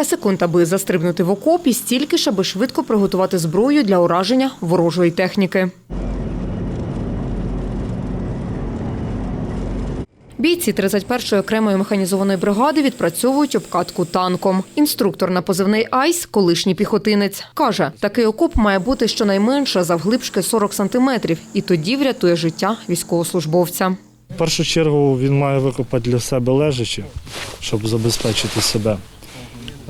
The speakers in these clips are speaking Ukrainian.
Кілька секунд, аби застрибнути в окоп і стільки ж, аби швидко приготувати зброю для ураження ворожої техніки. Бійці 31-ї окремої механізованої бригади відпрацьовують обкатку танком. Інструктор на позивний Айс, колишній піхотинець, каже, такий окоп має бути щонайменше завглибшки 40 сантиметрів, і тоді врятує життя військовослужбовця. В першу чергу він має викопати для себе лежачі, щоб забезпечити себе.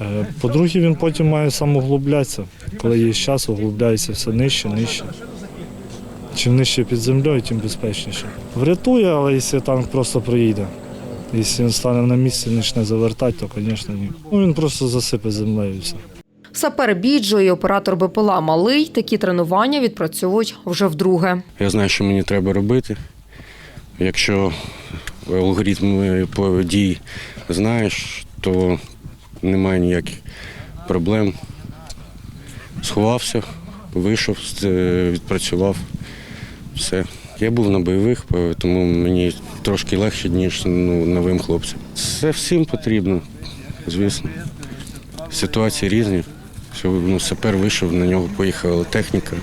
Е, По-друге, він потім має самоуглублятися. Коли є час, углубляється все нижче, нижче. Чим нижче під землею, тим безпечніше. Врятує, але якщо танк просто проїде. Якщо він стане на місці почне завертати, то, звісно, ні. Ну, він просто засипе землею і все. Сапер Біджо і оператор БПЛА Малий такі тренування відпрацьовують вже вдруге. Я знаю, що мені треба робити. Якщо алгоритм подій знаєш, то немає ніяких проблем. Сховався, вийшов, відпрацював. Все. Я був на бойових, тому мені трошки легше, ніж ну, новим хлопцям. Це всім потрібно, звісно. Ситуації різні. Ну, сапер вийшов, на нього поїхала техніка.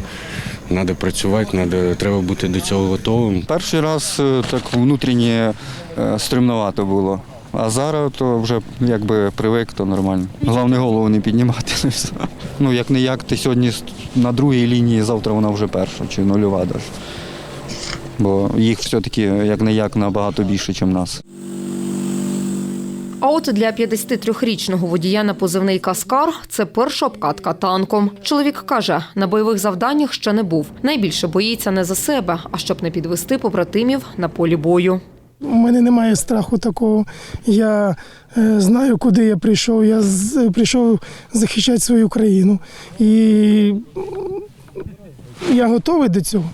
Треба працювати, надо, треба бути до цього готовим. Перший раз е, так внутрішнє е, стримновато було. А зараз то вже якби привик, то нормально. Головне голову не піднімати. Ну як не як, ти сьогодні на другій лінії, завтра вона вже перша чи нульова навіть. Бо їх все-таки як не як набагато більше, ніж нас. А от для 53-річного водія на позивний Каскар це перша обкатка танком. Чоловік каже, на бойових завданнях ще не був. Найбільше боїться не за себе, а щоб не підвести побратимів на полі бою. У мене немає страху такого. Я е, знаю, куди я прийшов. Я прийшов захищати свою країну. І я готовий до цього.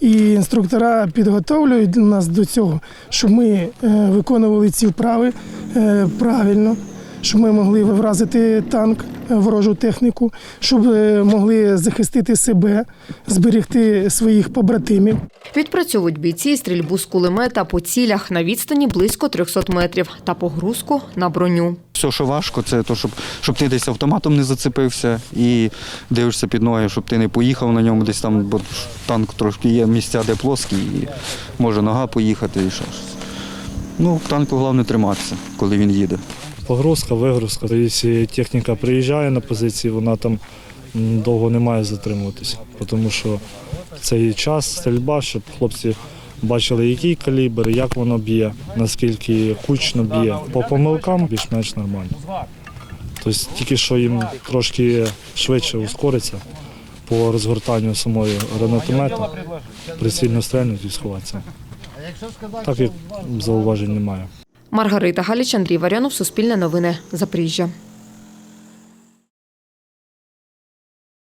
І інструктора підготовлюють нас до цього, щоб ми е, виконували ці вправи е, правильно, щоб ми могли вразити танк, е, ворожу техніку, щоб е, могли захистити себе, зберегти своїх побратимів. Відпрацьовують бійці стрільбу з кулемета по цілях на відстані близько 300 метрів та погрузку на броню. Все, що важко, це то, щоб, щоб ти десь автоматом не зацепився і дивишся під ноги, щоб ти не поїхав на ньому десь там, бо танк трошки є місця, де плоскі, і може нога поїхати і щось. Ну, танку головне триматися, коли він їде. Погрузка, вигрузка. Якщо техніка приїжджає на позиції, вона там довго не має затримуватися. Тому що цей час стрільба, щоб хлопці бачили, який калібр, як воно б'є, наскільки кучно б'є. По помилкам більш-менш нормально. Тобто тільки що їм трошки швидше ускориться по розгортанню самої гранатомета, прицільно стрельнуть і сховатися. Так як зауважень немає. Маргарита Галіч, Андрій Варіонов, Суспільне новини, Запоріжжя.